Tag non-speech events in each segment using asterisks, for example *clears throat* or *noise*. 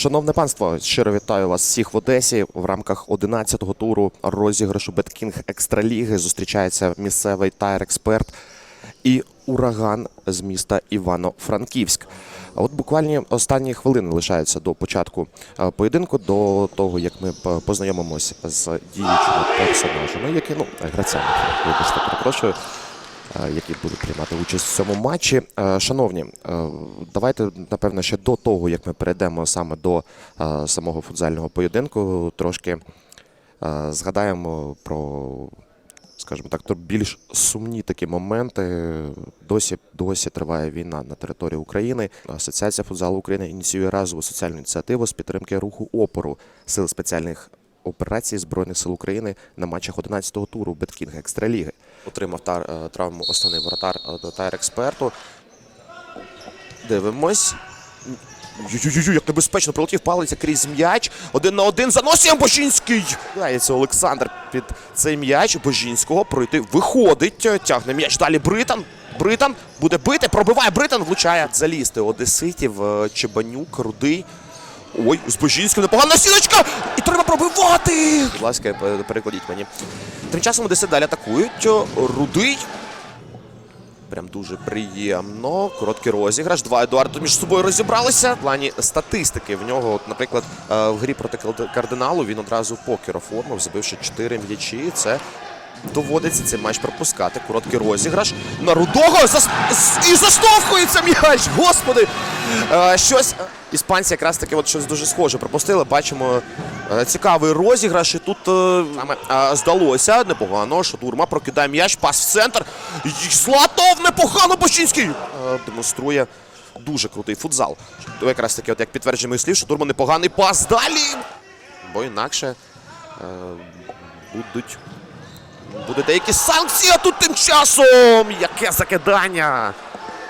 Шановне панство, щиро вітаю вас всіх в Одесі. В рамках 11-го туру розіграшу Беткінг Екстраліги зустрічається місцевий тайр-експерт і ураган з міста Івано-Франківськ. От буквально останні хвилини лишаються до початку е, поєдинку, до того як ми познайомимося з діючими персонажами, які ну гравцями, вибачте, перепрошую. Е, Які будуть приймати участь в цьому матчі. Е, Шановні, е, давайте напевно ще до того, як ми перейдемо саме до самого футзального поєдинку, трошки згадаємо про, скажімо так, то більш сумні такі моменти. Досі досі триває війна на території України. Асоціація футзалу України ініціює разову соціальну ініціативу з підтримки руху опору сил спеціальних операцій Збройних сил України на матчах 11-го туру Беткінг Екстраліги. Отримав е, травму основний воротар е, тайр-експерту. Дивимось. Ю-ю-ю, як небезпечно прилетів палиця крізь м'яч. Один на один заносить Божінський. Дається Олександр під цей м'яч Божінського пройти. Виходить, тягне м'яч. Далі Британ. Британ буде бити, пробиває Британ, влучає. Залізти Одеситів, е, Чебанюк, Рудий. Ой, з Божінським непогана сіночка! І треба пробивати! Будь ласка, перекладіть мені. Тим часом Одеси далі атакують. Рудий. Прям дуже приємно. Короткий розіграш. Два Едуарда між собою розібралися. В плані статистики в нього, от, наприклад, е, в грі проти кардиналу він одразу покер оформив, забивши 4 м'ячі. Це доводиться цей матч пропускати. Короткий розіграш. На рудого зас... і заштовхується м'яч! Господи! Е, щось. е, Іспанці якраз таки от щось дуже схоже пропустили. Бачимо е, цікавий розіграш. І тут саме здалося непогано, що Турма прокидає м'яч, пас в центр. І Златов непогано Бочинський демонструє дуже крутий футзал. Якраз таки, от як підтверджує моїх слів, що Турма непоганий пас далі. Бо інакше будуть. Будуть деякі санкції, а тут тим часом яке закидання.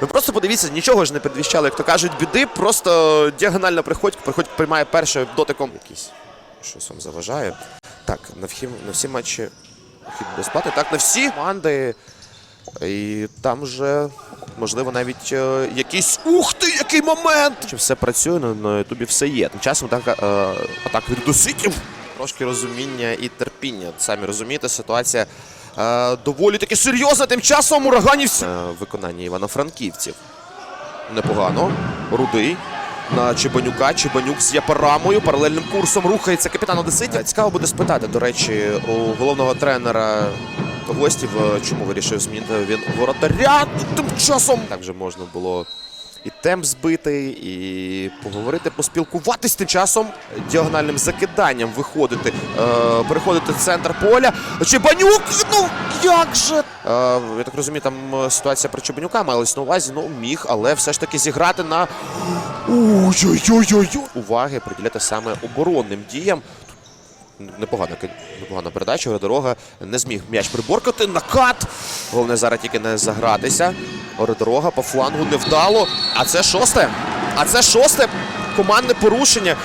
Ви просто подивіться, нічого ж не передвіщали, як то кажуть, біди. Просто діагонально приходь, приходь приймає першим дотиком. Якийсь щось вам заважає. Так, на всі, на всі матчі хід безплати. Так, на всі команди. І там вже, можливо, навіть е, якийсь. Ух ти, який момент! Чи все працює, на, на Ютубі все є. Тим часом так, е, атак від доситів. Трошки розуміння і терпіння. Самі розумієте, ситуація е, доволі таки серйозна. Тим часом ураганівці. Е, виконання івано-франківців. Непогано. Рудий. На Чебанюка. Чебанюк з Япарамою. Паралельним курсом рухається капітан Одеситів. Цікаво буде спитати, до речі, у головного тренера гостів, е, чому вирішив змінити він воротаря. Тим часом так вже можна було темп збити, і поговорити, поспілкуватись тим часом. Діагональним закиданням виходити, е, переходити в центр поля. Чебанюк, ну як же? Е, я так розумію, там е, ситуація про Чебанюка малась на увазі. Ну міг, але все ж таки зіграти на Ой-ой-ой-ой-ой. уваги приділяти саме оборонним діям. Непогана, непогана передача, дорога не зміг м'яч приборкати. Накат. Головне зараз тільки не загратися. Оридорога по флангу невдало. А це шосте. А це шосте командне порушення.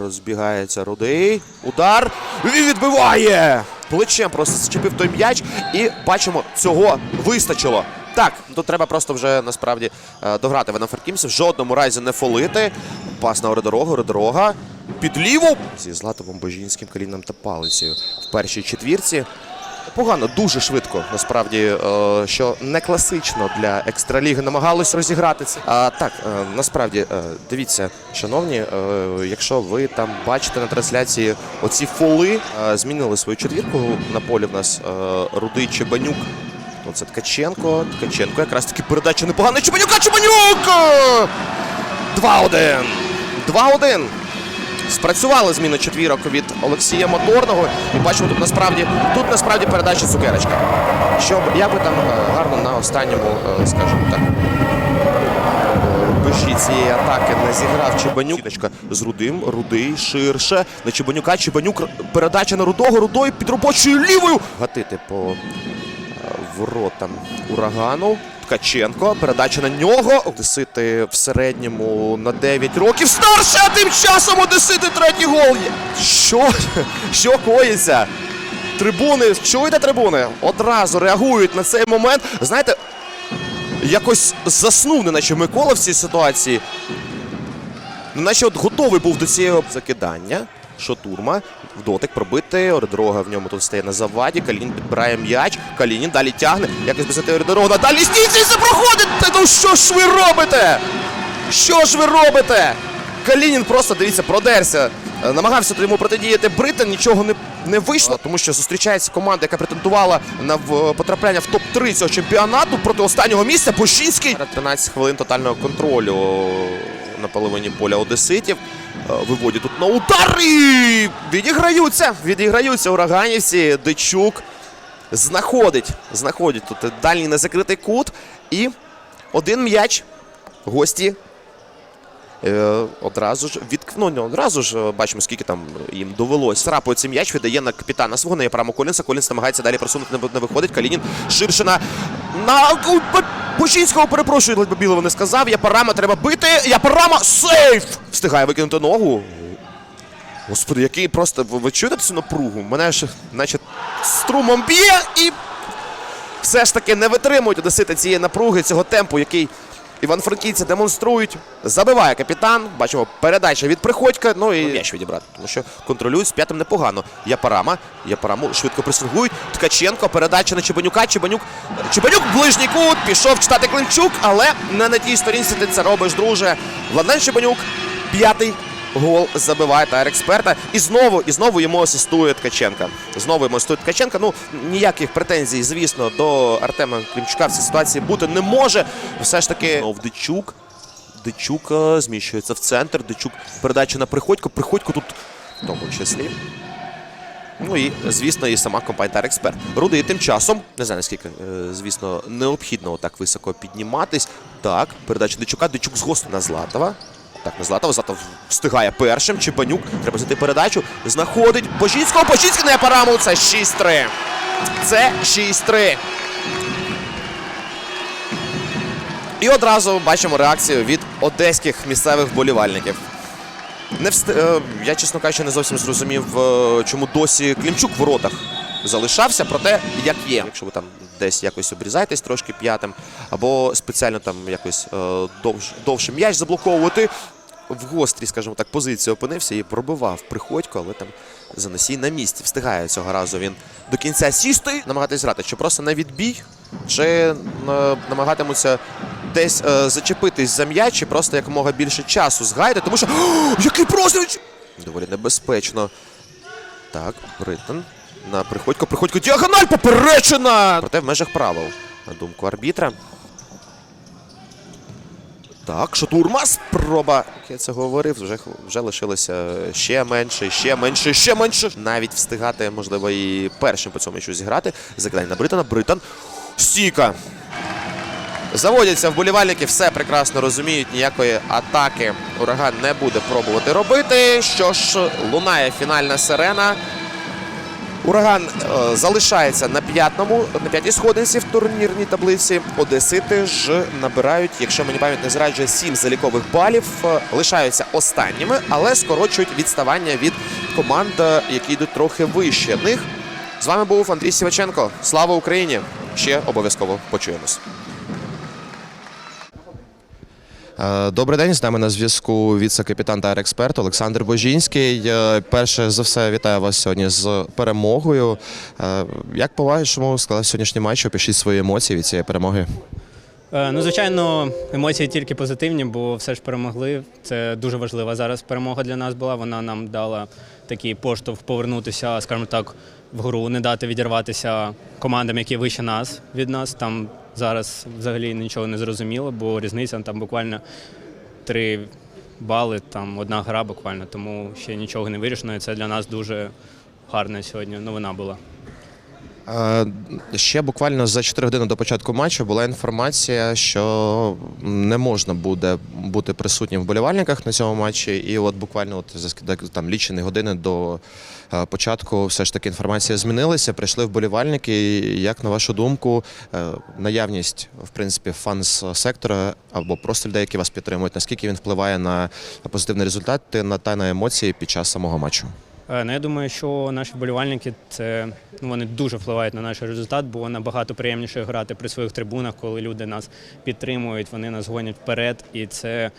Розбігається Рудий. Удар. Він відбиває. Плечем просто зачепив той м'яч. І бачимо, цього вистачило. Так, тут треба просто вже насправді е, дограти Веноферкімсів. В жодному разі не фолити. Пас на Оридорогу. Оридорога. Під ліву. Зі Златовим Божінським коліном та палицею в першій четвірці. Погано, дуже швидко, насправді, е, що не класично для екстраліги намагалось розіграти це. А так, е, насправді, е, дивіться, шановні, якщо ви там бачите на трансляції оці фоли, змінили свою четвірку. На полі в нас Рудий Чебанюк. Ну, це Ткаченко. Ткаченко якраз таки передача непогана. Чебанюка! Чебанюк! 2-1. 2-1. Спрацювали зміни четвірок від Олексія Моторного. І бачимо тут насправді тут насправді передача цукерочка. Щоб як би там е, гарно на останньому, е, скажімо так, е, бежі цієї атаки не зіграв Чебанюк. З Рудим, Рудий, ширше. На Чебанюка, Чебанюк, передача на Рудого, Рудой під робочою лівою. Гатити по е, воротам урагану. Ткаченко, передача на нього. Одесити в середньому на 9 років старше, а тим часом Одесити третій гол. Що? Що коїться? Трибуни, чуєте трибуни? Одразу реагують на цей момент. Знаєте, якось заснув, неначе Микола в цій ситуації. Ну, наче от готовий був до цієї закидання. Шотурма в дотик пробити. Ордорога в ньому тут стає на заваді. Калінін підбирає м'яч. Калінін далі тягне. Якось без Ордорога. Далі стійці це проходить! Ну що ж ви робите? Що ж ви робите? Калінін просто, дивіться, продерся. Е, Намагався йому протидіяти Британ, нічого не, не вийшло, тому що зустрічається команда, яка претендувала на в- потрапляння в топ-3 цього чемпіонату проти останнього місця. Бощинський. 13 хвилин тотального контролю на половині поля Одеситів. Е, Виводять тут на удар і відіграються. Відіграються ураганівці. Дичук знаходить, знаходить тут дальній незакритий кут. І один м'яч. Гості Е, одразу ж від ну, не одразу ж бачимо, скільки там їм довелось. Срапує цей м'яч, віддає на капітана свого на Япраму Колінса. Колінс намагається далі просунути, не, виходить. Калінін Ширшина на Бучинського перепрошую, ледь білого не сказав. Я парама треба бити. Я парама сейф! Встигає викинути ногу. Господи, який просто. Ви, чуєте цю напругу? Мене ж, наче, струмом б'є і все ж таки не витримують одесити цієї напруги, цього темпу, який іван-франківці демонструють. Забиває капітан. Бачимо, передача від Приходька. Ну і м'яч відібрати, тому що контролюють з п'ятим непогано. Япарама. Япараму швидко пресингують. Ткаченко, передача на Чебанюка. Чебанюк. Чебанюк, ближній кут. Пішов читати Климчук, але не на тій сторінці ти це робиш, друже. Владлен Чебанюк. П'ятий гол забиває тайр експерта. І знову, і знову йому асистує Ткаченка. Знову йому асистує Ткаченка. Ну, ніяких претензій, звісно, до Артема Климчука в цій ситуації бути не може. Все ж таки, знов Дичук. Е, зміщується в центр. Дичук передача на Приходько. Приходько тут в тому числі. Ну і, звісно, і сама компанія Експерт. Рудий тим часом, не знаю наскільки, е, звісно, необхідно так високо підніматись. Так, передача Дичука. Дичук з госту на Златова. Так, на Златова. Златов встигає першим. Чебанюк. Треба зайти передачу. Знаходить Божінського. Божінський на параму. Це 6-3. Це 6-3. І одразу бачимо реакцію від одеських місцевих вболівальників. Не вст... е, Я, чесно кажучи, не зовсім зрозумів, е, чому досі Клімчук в воротах залишався, проте як є. Якщо ви там десь якось обрізаєтесь трошки п'ятим, або спеціально там якось е, довш... довше м'яч заблоковувати. В гострій, скажімо так, позиції опинився і пробивав приходько, але там заносій на місці. Встигає цього разу він до кінця сісти, намагатись грати, чи просто на відбій, чи е, намагатимуться десь е, зачепитись за м'яч, чи просто якомога більше часу згаяти, тому що О, *gasps* який простріл! Доволі небезпечно. Так, Бриттон на приходько. Приходько діагональ поперечена! Проте в межах правил. На думку арбітра. Так, Шатурма, спроба. Як я це говорив, вже, вже лишилося ще менше, ще менше, ще менше. Навіть встигати, можливо, і першим по цьому м'ячу зіграти. Закидання на Британа. Британ. Стійка. Заводяться вболівальники, все прекрасно розуміють. Ніякої атаки ураган не буде пробувати робити. Що ж, лунає фінальна сирена. Ураган е, залишається на п'ятному, на п'ятій сходинці в турнірній таблиці. Одесити ж набирають, якщо мені пам'ять не зраджує, сім залікових балів. Е, Лишаються останніми, але скорочують відставання від команд, е, які йдуть трохи вище них. З вами був Андрій Сіваченко. Слава Україні! Ще обов'язково почуємось. Добрий день, з нами на зв'язку віце-капітан та експерт Олександр Божінський. Е, Перше за все вітаю вас сьогодні з перемогою. Е, Як по-вашому склав сьогоднішній матч? Опишіть свої емоції від цієї перемоги. Е, Ну, звичайно, емоції тільки позитивні, бо все ж перемогли. Це дуже важлива зараз перемога для нас була. Вона нам дала такий поштовх повернутися, скажімо так, в гру, не дати відірватися командам, які вище нас від нас. Там зараз взагалі нічого не зрозуміло, бо різниця там буквально три бали, там одна гра буквально, тому ще нічого не вирішено. І це для нас дуже гарна сьогодні новина була. Е, Ще буквально за 4 години до початку матчу була інформація, що не можна буде бути присутнім в болівальниках на цьому матчі. І от буквально от за там лічені години до е, початку все ж таки інформація змінилася. Прийшли вболівальники. Як на вашу думку, е, наявність в принципі фан-сектора або просто людей, які вас підтримують, наскільки він впливає на позитивний результат та на емоції під час самого матчу? Е, Ну, я думаю, що наші вболівальники це ну, вони дуже впливають на наш результат, бо набагато приємніше грати при своїх трибунах, коли люди нас підтримують, вони нас гонять вперед, і це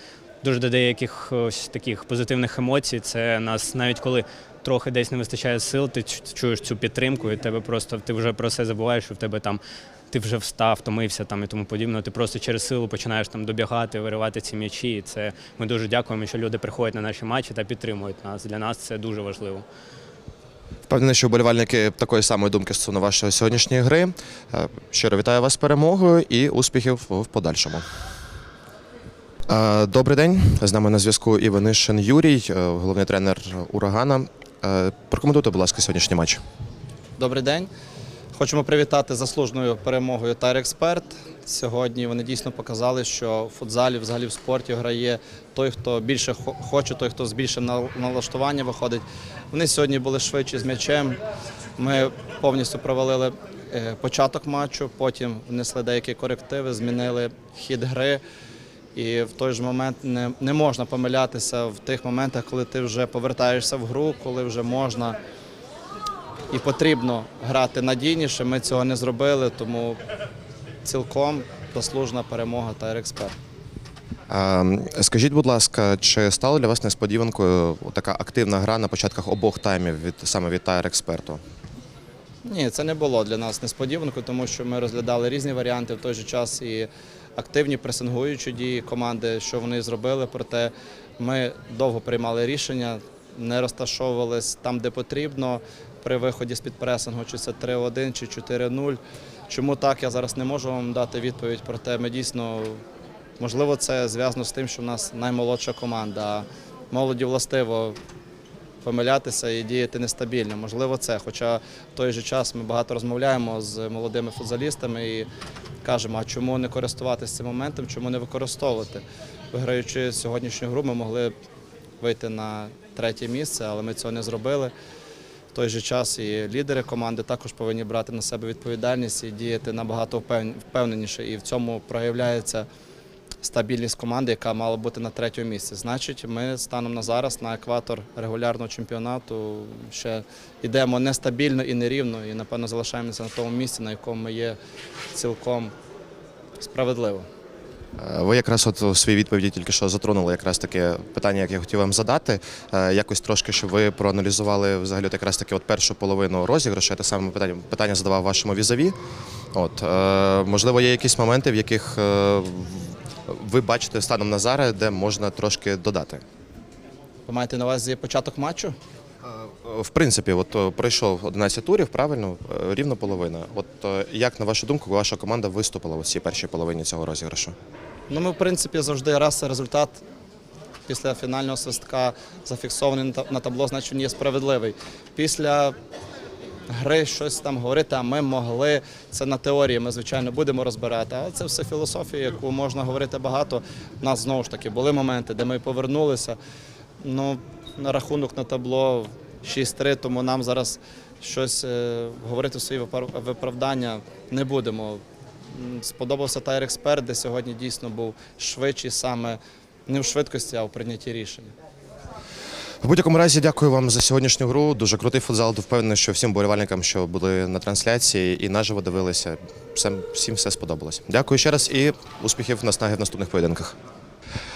дуже додає якихось таких позитивних емоцій. Це нас навіть коли трохи десь не вистачає сил, ти чуєш цю підтримку, і тебе просто ти вже про все забуваєш, що в тебе там ти вже встав, втомився там і тому подібне. Ти просто через силу починаєш там добігати, виривати ці м'ячі. І це ми дуже дякуємо, що люди приходять на наші матчі та підтримують нас. Для нас це дуже важливо. Впевнений, що вболівальники такої самої думки стосовно вашої сьогоднішньої гри. Е, Щиро вітаю вас з перемогою і успіхів в подальшому. Е, Добрий день. З нами на зв'язку Іванишин Юрій, е, головний тренер урагана. Прокоментуйте, будь ласка, сьогоднішній матч. Добрий день. Хочемо привітати заслуженою перемогою Тайр Експерт. Сьогодні вони дійсно показали, що в футзалі, взагалі в спорті грає той, хто більше хо- хоче, той, хто з більшим нал- налаштуванням виходить. Вони сьогодні були швидші з м'ячем. Ми повністю провалили е, початок матчу, потім внесли деякі корективи, змінили хід гри. І в той же момент не, не можна помилятися в тих моментах, коли ти вже повертаєшся в гру, коли вже можна і потрібно грати надійніше. Ми цього не зробили, тому цілком заслужена перемога та Експерт. Скажіть, будь ласка, чи стало для вас несподіванкою така активна гра на початках обох таймів від саме від Тайр експерту? Ні, це не було для нас несподіванкою, тому що ми розглядали різні варіанти в той же час і активні пресингуючі дії команди, що вони зробили. Проте ми довго приймали рішення, не розташовувались там, де потрібно. При виході з-під пресингу, чи це 3-1, чи 4-0. Чому так, я зараз не можу вам дати відповідь. Проте ми дійсно, можливо, це зв'язано з тим, що в нас наймолодша команда. Молоді властиво помилятися і діяти нестабільно. Можливо, це. Хоча в той же час ми багато розмовляємо з молодими футзалістами і кажемо, а чому не користуватися цим моментом, чому не використовувати. Виграючи сьогоднішню гру, ми могли вийти на третє місце, але ми цього не зробили. В той же час і лідери команди також повинні брати на себе відповідальність і діяти набагато впевненіше. І в цьому проявляється стабільність команди, яка мала бути на третьому місці. Значить, ми станом на зараз на екватор регулярного чемпіонату ще йдемо нестабільно і нерівно, і напевно залишаємося на тому місці, на якому ми є цілком справедливо. Е, Ви якраз от у своїй відповіді тільки що затронули якраз таке питання, яке я хотів вам задати. Е, Якось трошки, щоб ви проаналізували взагалі якраз таки от першу половину розіграшу. Я те саме питання, питання задавав вашому візаві. От, е, можливо, є якісь моменти, в яких ви бачите станом на зараз, де можна трошки додати. Ви маєте на увазі початок матчу? В принципі, от е, пройшов 11 турів, правильно, Е, рівно половина. От е, як на вашу думку, ваша команда виступила у цій першій половині цього розіграшу? Ну, ми, в принципі, завжди раз результат після фінального свистка зафіксований на табло, значить він є справедливий. Після гри щось там говорити, а ми могли. Це на теорії, ми, звичайно, будемо розбирати. Але це все філософія, яку можна говорити багато. У нас знову ж таки були моменти, де ми повернулися. Ну, на рахунок на табло 6-3, тому нам зараз щось е, говорити в свої виправдання не будемо. Сподобався Тайр Експерт, де сьогодні дійсно був швидший саме не в швидкості, а в прийнятті рішення. В будь-якому разі, дякую вам за сьогоднішню гру. Дуже крутий футзал. Впевнений, що всім болівальникам, що були на трансляції і наживо дивилися, всім, всім все сподобалось. Дякую ще раз і успіхів наснаги в наступних поєдинках.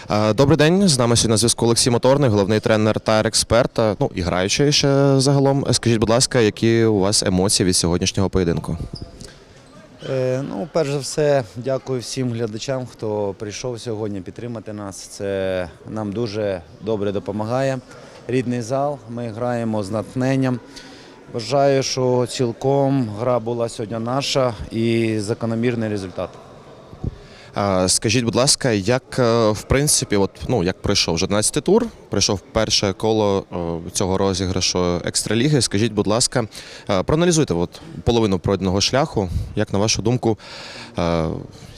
Е, Добрий день. З нами сьогодні на зв'язку Олексій Моторний, головний тренер Тайр Експерта. Ну і граючий ще загалом. Скажіть, будь ласка, які у вас емоції від сьогоднішнього поєдинку? Е, Ну, перш за все, дякую всім глядачам, хто прийшов сьогодні підтримати нас. Це нам дуже добре допомагає. Рідний зал, ми граємо з натхненням. Вважаю, що цілком гра була сьогодні наша і закономірний результат. Скажіть, будь ласка, як е, в принципі, от ну як пройшов вже 11 тур, пройшов перше коло е, цього розіграшу екстраліги. Скажіть, будь ласка, е, проаналізуйте от половину пройденого шляху. Як на вашу думку, е,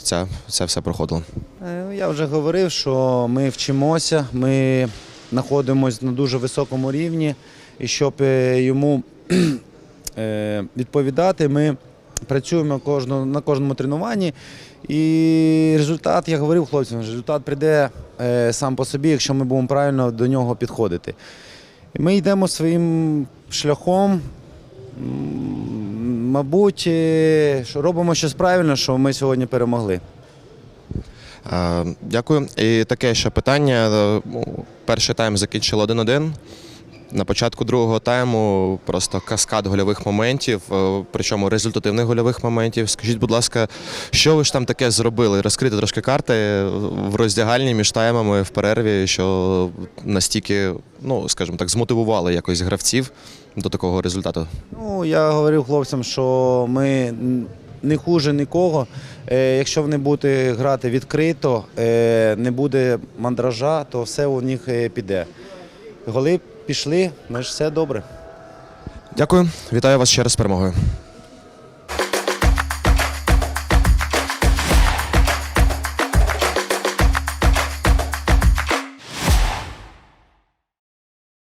ця, це все проходило? Е, Я вже говорив, що ми вчимося, ми знаходимося на дуже високому рівні, і щоб йому *clears throat* відповідати, ми працюємо на кожному тренуванні. І результат, я говорив хлопцям, результат прийде е, сам по собі, якщо ми будемо правильно до нього підходити. Ми йдемо своїм шляхом. Мабуть, е, що робимо щось правильно, що ми сьогодні перемогли. Е, Дякую. І таке ще питання. Перший тайм закінчили 1-1. На початку другого тайму просто каскад гольових моментів, е, причому результативних гольових моментів. Скажіть, будь ласка, що ви ж там таке зробили? Розкрити трошки карти в роздягальні між таймами в перерві, що настільки, ну скажімо так, змотивували якось гравців до такого результату. Ну, я говорив хлопцям, що ми не хуже нікого. Е, якщо вони будуть грати відкрито, е, не буде мандража, то все у них піде. Голи пішли, значить все добре. Дякую, вітаю вас ще раз з перемогою.